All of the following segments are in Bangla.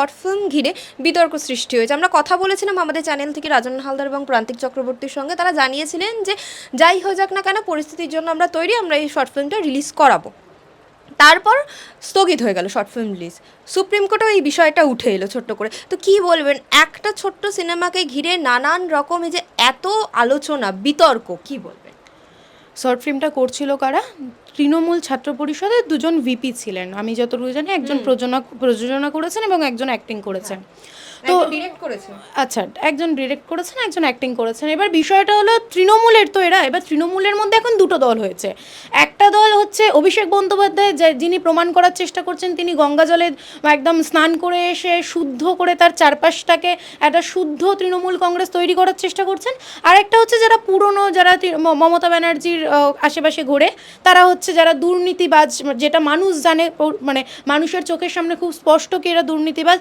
শর্ট ফিল্ম ঘিরে বিতর্ক সৃষ্টি হয়েছে। আমরা কথা বলেছিলাম আমাদের চ্যানেল থেকে রাজন হালদার এবং প্রান্তিক চক্রবর্তীর সঙ্গে। তারা জানিয়েছিলেন যে, যাই হয়ে যাক না কেন, পরিস্থিতির জন্য আমরা তৈরি, আমরা এই শর্ট ফিল্মটা রিলিজ করাবো। তারপর স্থগিত হয়ে গেল শর্ট ফিল্ম রিলিজ। সুপ্রিম কোর্টেও এই বিষয়টা উঠে এলো ছোট্ট করে। তো কি বলবেন, একটা ছোট্ট সিনেমাকে ঘিরে নানান রকম এই যে এত আলোচনা, বিতর্ক, কি বলবেন? শর্ট ফিল্মটা করছিল কারা? তৃণমূল ছাত্র পরিষদের দুজন ভিপি ছিলেন। আমি যতটুকু জানি একজন প্রযোজনা প্রযোজনা করেছেন এবং একজন অ্যাক্টিং করেছেন। তো আচ্ছা একজন ডিরেক্ট করেছেন একজন অ্যাক্টিং করেছেন এবার বিষয়টা হলো তৃণমূলের তো এরা এবার তৃণমূলের মধ্যে এখন দুটো দল হয়েছে। একটা দল হচ্ছে অভিষেক বন্দ্যোপাধ্যায় যে- যিনি প্রমাণ করার চেষ্টা করছেন তিনি গঙ্গা জলে একদম স্নান করে এসে শুদ্ধ করে তার চারপাশটাকে একটা শুদ্ধ তৃণমূল কংগ্রেস তৈরি করার চেষ্টা করছেন। আর একটা হচ্ছে যারা পুরনো যারা মমতা ব্যানার্জির আশেপাশে ঘোরে তারা হচ্ছে যারা দুর্নীতিবাজ যেটা মানুষ জানে মানে মানুষের চোখের সামনে খুব স্পষ্ট কি এরা দুর্নীতিবাজ।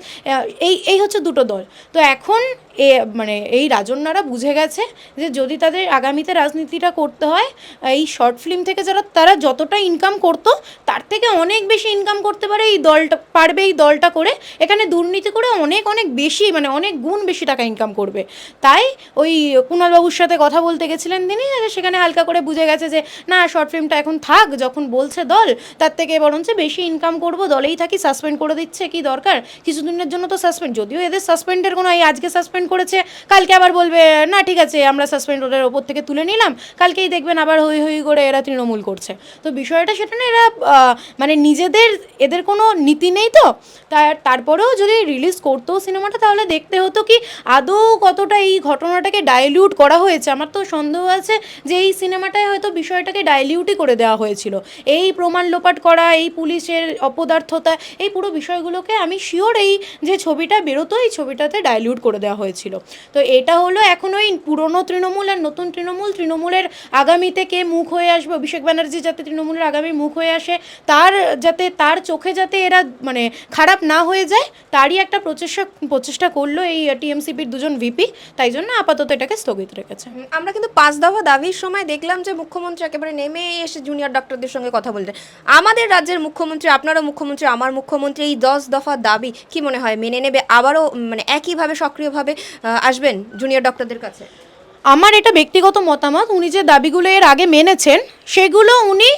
এই এই হচ্ছে দুটো দল। তো এখন এ মানে এই রাজন্যারা বুঝে গেছে যে যদি তাদের আগামীতে রাজনীতিটা করতে হয়, এই শর্ট ফিল্ম থেকে যারা, তারা যতটা ইনকাম করতো, তার থেকে অনেক বেশি ইনকাম করতে পারে এই দলটা, পারবে এই দলটা করে। এখানে দুর্নীতি করে অনেক অনেক বেশি মানে অনেক গুণ বেশি টাকা ইনকাম করবে। তাই ওই কুণালবাবুর সাথে কথা বলতে গেছিলেন তিনি সেখানে হালকা করে বুঝে গেছে যে, না, শর্ট ফিল্মটা এখন থাক, যখন বলছে দল, তার থেকে বরঞ্চ বেশি ইনকাম করব, দলেই থাকি সাসপেন্ড করে দিচ্ছে, কি দরকার? কিছুদিনের জন্য তো সাসপেন্ড যদিও এদের সাসপেন্ডের কোনো এই আজকে সাসপেন্ড করেছে, কালকে আবার বলবে, না, ঠিক আছে, আমরা সাসপেন্ড ওদের ওপর থেকে তুলে নিলাম, কালকেই দেখবেন আবার হই হই করে এরা তৃণমূল করছে। তো বিষয়টা সেটা না, এরা মানে নিজেদের, এদের কোনো নীতি নেই তো তার তারপরেও যদি রিলিজ করতো সিনেমাটা, তাহলে দেখতে হতো কি আদৌ কতটা এই ঘটনাটাকে ডাইলিউট করা হয়েছে। আমার তো সন্দেহ আছে যে এই সিনেমাটায় হয়তো বিষয়টাকে ডাইলিউটই করে দেওয়া হয়েছিল। এই প্রমাণ লোপাট করা, এই পুলিশের অপদার্থতা, এই পুরো বিষয়গুলোকে আমি শিওর এই যে ছবিটা বেরোতো এই ছবিটাতে ডাইলিউট করে দেওয়া হয়েছিল। তো এটা হলো এখন ওই পুরনো তৃণমূল আর নতুন তৃণমূল। তৃণমূলের আগামীতে কে মুখ হয়ে আসবে? অভিষেক ব্যানার্জি যাতে তৃণমূলের আগামী মুখ হয়ে আসে, তার যাতে, তার চোখে যাতে এরা মানে খারাপ না হয়ে যায়, তারই একটা প্রচেষ্টা প্রচেষ্টা করল এই টিএমসিপির দুজন ভিপি। তাই জন্য আপাতত এটাকে স্থগিত রেখেছে। আমরা কিন্তু পাঁচ দফা দাবির সময় দেখলাম যে মুখ্যমন্ত্রী একেবারে নেমে এসে জুনিয়র ডক্টরদের সঙ্গে কথা বলতে। আমাদের রাজ্যের মুখ্যমন্ত্রী, আপনারও মুখ্যমন্ত্রী, আমার মুখ্যমন্ত্রী, এই দশ দফা দাবি কি মনে হয়? মেনে নেবে? আবারও মানে একইভাবে সক্রিয়ভাবে আসবেন জুনিয়র ডক্টরদের কাছে? আমার এটা ব্যক্তিগত মতামত, উনি যে দাবিগুলো এর আগে মেনেছেন, সেগুলো উনি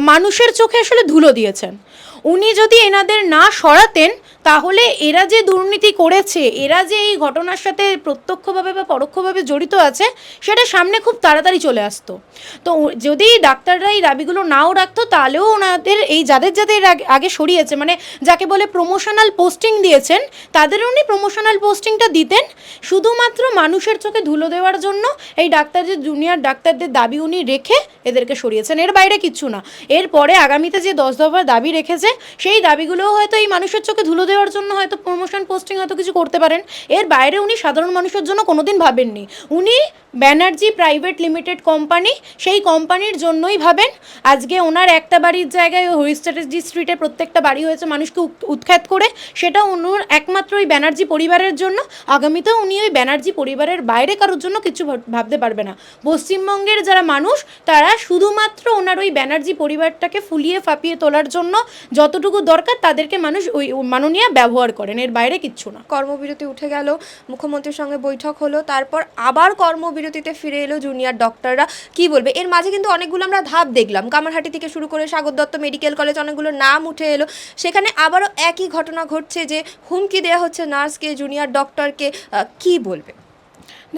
মানুষের চোখে আসলে ধুলো দিয়েছেন। উনি যদি এনাদের না সরাতেন, তাহলে এরা যে দুর্নীতি করেছে, এরা যে এই ঘটনার সাথে প্রত্যক্ষভাবে বা পরোক্ষভাবে জড়িত আছে, সেটা সামনে খুব তাড়াতাড়ি চলে আসতো। তো যদি ডাক্তাররা এই দাবিগুলো নাও রাখতো, তাহলেও ওনাদের এই যাদের যাদের আগে- সরিয়েছে মানে যাকে বলে প্রমোশনাল পোস্টিং দিয়েছেন তাদের উনি প্রমোশনাল পোস্টিংটা দিতেন। শুধুমাত্র মানুষের চোখে ধুলো দেওয়ার জন্য এই ডাক্তারদের জুনিয়র ডাক্তারদের দাবি উনি রেখে এদেরকে সরিয়েছেন। এর বাইরে কিচ্ছু না। এরপরে আগামীতে যে দশ দফার দাবি রেখেছে, সেই দাবিগুলোও হয়তো এই মানুষের চোখে ধুলো দেওয়ার জন্য হয়তো প্রমোশন পোস্টিং হয়তো কিছু করতে পারেন। এর বাইরে উনি সাধারণ মানুষের জন্য কোনোদিন ভাবেননি। উনি ব্যানার্জি প্রাইভেট লিমিটেড কোম্পানি, সেই কোম্পানির জন্যই ভাবেন আজকে ওনার একটা বাড়ির জায়গায় হরিস্ট্র্যাটেজি স্ট্রিটে প্রত্যেকটা বাড়ি হয়েছে মানুষকে উৎ- উৎখাত করে সেটা ওনার একমাত্র ওই ব্যানার্জি পরিবারের জন্য। আগামীতেও উনি ওই ব্যানার্জি পরিবারের বাইরে কারোর জন্য কিছু ভাবতে পারবে না। পশ্চিমবঙ্গের যারা মানুষ, তারা শুধুমাত্র ওনার ওই ব্যানার্জি পরিবারটাকে ফুলিয়ে ফাঁপিয়ে তোলার জন্য যতটুকু দরকার, তাদেরকে মানুষ ওই মাননীয় ব্যবহার করেন। এর বাইরে কিচ্ছু না। কর্মবিরতি উঠে গেল, মুখ্যমন্ত্রীর সঙ্গে বৈঠক হলো, তারপর আবার কর্মবিরতিতে ফিরে এলো জুনিয়র ডক্টররা কি বলবে? এর মাঝে কিন্তু অনেকগুলো আমরা ধাপ দেখলাম। কামারহাটি থেকে শুরু করে সাগর দত্ত মেডিকেল কলেজ অনেকগুলো নাম উঠে এলো। সেখানে আবারও একই ঘটনা ঘটছে যে হুমকি দেওয়া হচ্ছে নার্সকে জুনিয়র ডক্টরকে কি বলবে?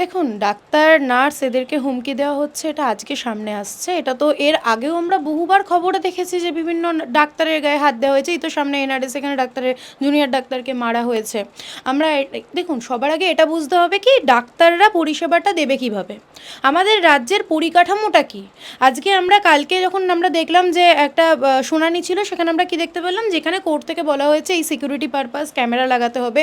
দেখুন, ডাক্তার, নার্স এদেরকে হুমকি দেওয়া হচ্ছে, এটা আজকে সামনে আসছে। এটা তো এর আগেও আমরা বহুবার খবরে দেখেছি যে বিভিন্ন ডাক্তারের গায়ে হাত দেওয়া হয়েছে। এই তো সামনে এনআরএস, এখানে ডাক্তারের, জুনিয়র ডাক্তারকে মারা হয়েছে। আমরা দেখুন, সবার আগে এটা বুঝতে হবে কি, ডাক্তাররা পরিষেবাটা দেবে কীভাবে? আমাদের রাজ্যের পরিকাঠামোটা কি? আজকে আমরা, কালকে যখন আমরা দেখলাম যে একটা শুনানি ছিল, সেখানে আমরা কি দেখতে পেলাম? যেখানে কোর্ট থেকে বলা হয়েছে, এই সিকিউরিটি পারপাস ক্যামেরা লাগাতে হবে,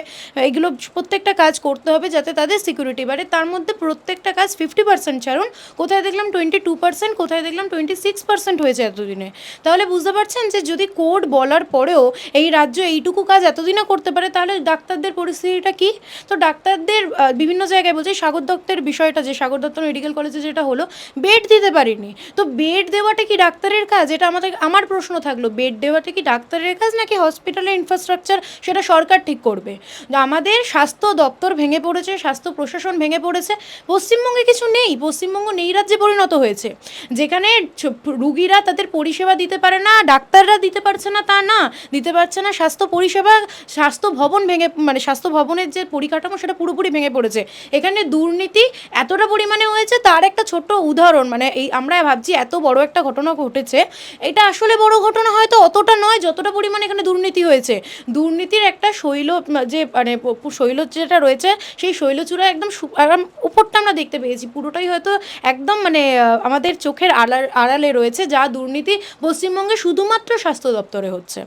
এগুলো প্রত্যেকটা কাজ করতে হবে যাতে তাদের সিকিউরিটি বাড়ে। তা তার মধ্যে প্রত্যেকটা কাজ ফিফটি পার্সেন্ট ছাড়ুন। কোথায় দেখলাম টোয়েন্টি টু পার্সেন্ট কোথায় দেখলাম টোয়েন্টি সিক্স পার্সেন্ট হয়েছে এতদিনে। তাহলে বুঝতে পারছেন যে যদি কোড বলার পরেও এই রাজ্য এইটুকু কাজ এতদিনে করতে পারে, তাহলে ডাক্তারদের পরিস্থিতিটা কি? তো ডাক্তারদের বিভিন্ন জায়গায় বলছে, সাগর দত্তের বিষয়টা যে, সাগর দত্ত মেডিকেল কলেজে যেটা হলো বেড দিতে পারিনি। তো বেড দেওয়াটা কি ডাক্তারের কাজ? এটা আমাদের, আমার প্রশ্ন থাকল বেড দেওয়াটা কি ডাক্তারের কাজ নাকি হসপিটালের ইনফ্রাস্ট্রাকচার সেটা সরকার ঠিক করবে? আমাদের স্বাস্থ্য দপ্তর ভেঙে পড়েছে, স্বাস্থ্য প্রশাসন ভেঙে পড়েছে পশ্চিমবঙ্গে কিছু নেই, পশ্চিমবঙ্গ নেই রাজ্যে পরিণত হয়েছে। যেখানে রুগীরা তাদের পরিষেবা দিতে পারে না, ডাক্তাররা দিতে পারছে না তা না, দিতে পারছে না স্বাস্থ্য পরিষেবা, স্বাস্থ্য ভবন ভেঙে মানে স্বাস্থ্য ভবনের যে পরিকাঠামো সেটা পুরোপুরি ভেঙে পড়েছে। এখানে দুর্নীতি এতটা পরিমাণে হয়েছে, তার একটা ছোট্ট উদাহরণ মানে এই আমরা ভাবছি এত বড় একটা ঘটনা ঘটেছে, এটা আসলে বড় ঘটনা হয়তো অতটা নয়, যতটা পরিমাণে এখানে দুর্নীতি হয়েছে। দুর্নীতির একটা শৈল, যে মানে শৈল যেটা রয়েছে, সেই শৈলচূড়া একদম উপরটা আমরা দেখতে পেয়েছি। পুরোটাই হয়তো একদম মানে আমাদের চোখের আড়াল, আড়ালে রয়েছে, যা দুর্নীতি পশ্চিমবঙ্গে শুধুমাত্র স্বাস্থ্য দপ্তরে হচ্ছে।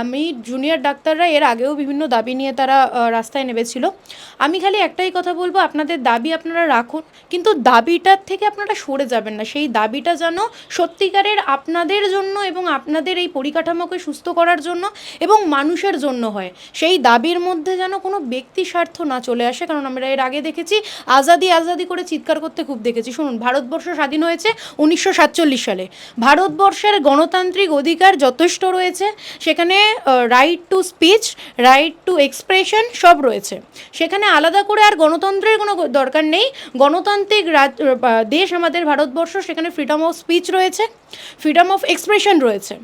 আমি জুনিয়র ডাক্তাররা এর আগেও বিভিন্ন দাবি নিয়ে তারা রাস্তায় নেমেছিল। আমি খালি একটাই কথা বলব, আপনাদের দাবি আপনারা রাখুন, কিন্তু দাবিটার থেকে আপনারা সরে যাবেন না। সেই দাবিটা যেন সত্যিকারের আপনাদের জন্য এবং আপনাদের এই পরিকাঠামোকে সুস্থ করার জন্য এবং মানুষের জন্য হয়। সেই দাবির মধ্যে যেন কোনো ব্যক্তি স্বার্থ না চলে আসে, কারণ আমরা এর আগে দেখেছি আজাদি আজাদি করে চিৎকার করতে খুব দেখেছি। শুনুন, ভারতবর্ষ স্বাধীন হয়েছে উনিশশো সাতচল্লিশ সালে। ভারতবর্ষের গণতান্ত্রিক অধিকার যথেষ্ট রয়েছে। সেখানে right to speech right to expression সব রয়েছে। সেখানে আলাদা করে আর গণতন্ত্রের কোনো দরকার নেই। গণতান্ত্রিক দেশ আমাদের ভারতবর্ষ, সেখানে ফ্রিডম অফ স্পিচ রয়েছে। ফ্রিডম অফ এক্সপ্রেশন রয়েছে।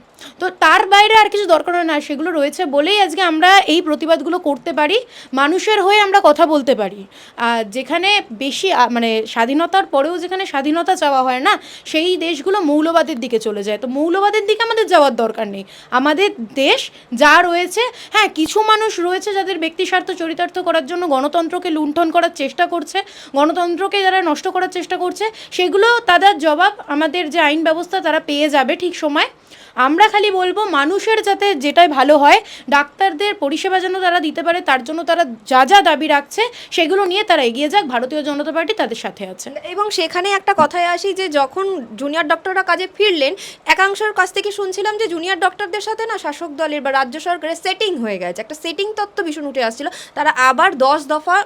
তো তার বাইরে আর কিছু দরকার না, সেগুলো রয়েছে বলেই আজকে আমরা এই প্রতিবাদগুলো করতে পারি, মানুষের হয়ে আমরা কথা বলতে পারি। আর যেখানে বেশি মানে স্বাধীনতার পরেও যেখানে স্বাধীনতা চাওয়া হয় না, সেই দেশগুলো মৌলবাদের দিকে চলে যায়। তো মৌলবাদের দিকে আমাদের যাওয়ার দরকার নেই। আমাদের দেশ যা রয়েছে হ্যাঁ কিছু মানুষ রয়েছে যাদের ব্যক্তি স্বার্থ চরিতার্থ করার জন্য গণতন্ত্রকে লুণ্ঠন করার চেষ্টা করছে, গণতন্ত্রকে যারা নষ্ট করার চেষ্টা করছে, সেগুলো তাদের জবাব আমাদের যে আইন ব্যবস্থা তারা পেয়ে যাবে ঠিক সময়। আমরা খালি বলব মানুষের যাতে যেটাই ভালো হয় ডাক্তারদের পরিষেবা যেন তারা দিতে পারে তার জন্য তারা যা যা দাবি রাখছে সেগুলো নিয়ে তারা এগিয়ে যাক ভারতীয় জনতা পার্টি তাদের সাথে আছে। এবং সেখানে একটা কথায় আসি যে যখন জুনিয়র ডক্টররা কাজে ফিরলেন একাংশের কাছ থেকে শুনছিলাম যে জুনিয়র ডক্টরদের সাথে না শাসক দলের বা রাজ্য সরকারের সেটিং হয়ে গেছে। একটা সেটিং তত্ত্ব ভীষণ উঠে আসছিল। তারা আবার দশ দফা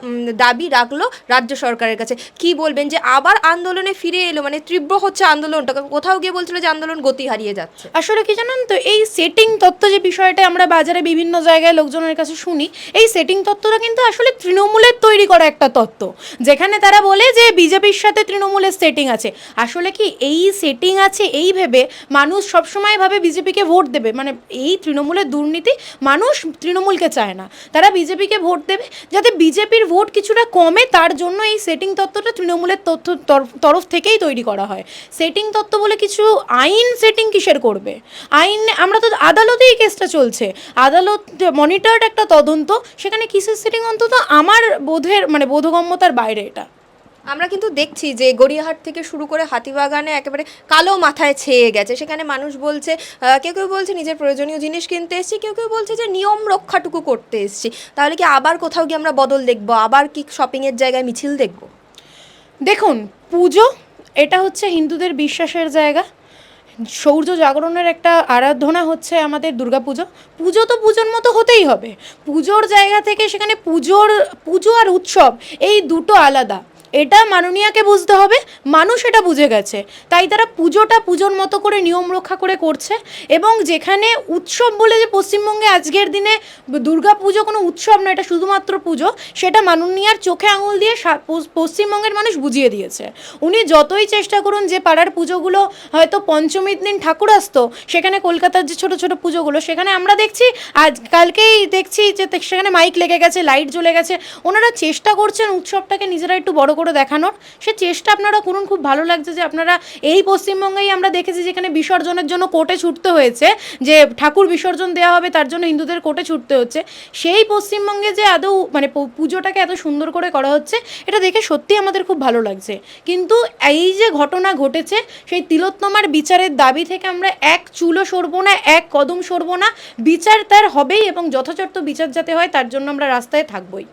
দাবি রাখল রাজ্য সরকারের কাছে। কি বলবেন যে আবার আন্দোলনে ফিরে এলো মানে তীব্র হচ্ছে আন্দোলনটা। কোথাও গিয়ে বলছিল যে আন্দোলন গতি হারিয়ে যাচ্ছে। আসলে কি জানেন তো, এই সেটিং তত্ত্ব যে বিষয়টা আমরা বাজারে বিভিন্ন জায়গায় লোকজনের কাছে শুনি, এই সেটিং তত্ত্বটা কিন্তু আসলে তৃণমূলের তৈরি করা একটা তত্ত্ব। যেখানে তারা বলে যে বিজেপির সাথে তৃণমূলের সেটিং আছে। আসলে কি এই সেটিং আছে এই ভেবে মানুষ সবসময় ভাবে বিজেপিকে ভোট দেবে। মানে এই তৃণমূলের দুর্নীতি মানুষ তৃণমূলকে চায় না। তারা বিজেপিকে ভোট দেবে যাতে বিজেপির ভোট কিছুটা কমে, তার জন্য এই সেটিং তত্ত্বটা তৃণমূলের তথ্য তরফ- থেকেই তৈরি করা হয়। সেটিং তত্ত্ব বলে কিছু আইন সেটিং কিসের করবে? আইন আমরা তো আদালতেই কেসটা চলছে। আদালত মনিটর্ড একটা তদন্ত সেখানে কিসের সেটিং অন্তত আমার বোধের মানে বোধগম্যতার বাইরে এটা। আমরা কিন্তু দেখছি যে গড়িয়াহাট থেকে শুরু করে হাতিবাগানে একেবারে কালো মাথায় ছেয়ে গেছে। সেখানে মানুষ বলছে কেউ কেউ বলছে নিজের প্রয়োজনীয় জিনিস কিনতে এসছি কেউ কেউ বলছে যে নিয়ম রক্ষাটুকু করতে এসছি। তাহলে কি আবার কোথাও গিয়ে আমরা বদল দেখব? আবার কি শপিংয়ের জায়গায় মিছিল দেখব? দেখুন পুজো এটা হচ্ছে হিন্দুদের বিশ্বাসের জায়গা। সৌর্য জাগরণের একটা আরাধনা হচ্ছে আমাদের দুর্গাপুজো পুজো তো পুজোর মতো হতেই হবে। পুজোর জায়গা থেকে সেখানে পুজোর, পুজো আর উৎসব, এই দুটো আলাদা। এটা মাননীয়াকে বুঝতে হবে, মানুষ এটা বুঝে গেছে। তাই তারা পুজোটা পুজোর মতো করে নিয়ম রক্ষা করে করছে এবং যেখানে উৎসব বলে যে পশ্চিমবঙ্গে আজকের দিনে দুর্গা পুজো কোনো উৎসব না, এটা শুধুমাত্র পুজো, সেটা মাননীয়ার চোখে আঙুল দিয়ে পশ্চিমবঙ্গের মানুষ বুঝিয়ে দিয়েছে। উনি যতই চেষ্টা করুন যে পাড়ার পুজোগুলো হয়তো পঞ্চমীর দিন ঠাকুর আসতো, সেখানে কলকাতার যে ছোট ছোট পুজোগুলো, সেখানে আমরা দেখছি, আজ কালকেই দেখছি যে সেখানে মাইক লেগে গেছে, লাইট জ্বলে গেছে। ওনারা চেষ্টা করছেন উৎসবটাকে নিজেরা একটু বড় করে দেখানোর। সে চেষ্টা আপনারা করুন, খুব ভালো লাগছে যে আপনারা এই পশ্চিমবঙ্গেই আমরা দেখেছি যেখানে বিসর্জনের জন্য কোর্টে ছুটতে হয়েছে, যে ঠাকুর বিসর্জন দেওয়া হবে তার জন্য হিন্দুদের কোর্টে ছুটতে হচ্ছে। সেই পশ্চিমবঙ্গে যে আদৌ মানে পুজোটাকে এত সুন্দর করে করা হচ্ছে, এটা দেখে সত্যি আমাদের খুব ভালো লাগছে। কিন্তু এই যে ঘটনা ঘটেছে, সেই তিলোত্তমার বিচারের দাবি থেকে আমরা এক চুলো সরবো না, এক কদম সরবো না। বিচার তার হবেই এবং যথাযথ বিচার যাতে হয়, তার জন্য আমরা রাস্তায় থাকবোই।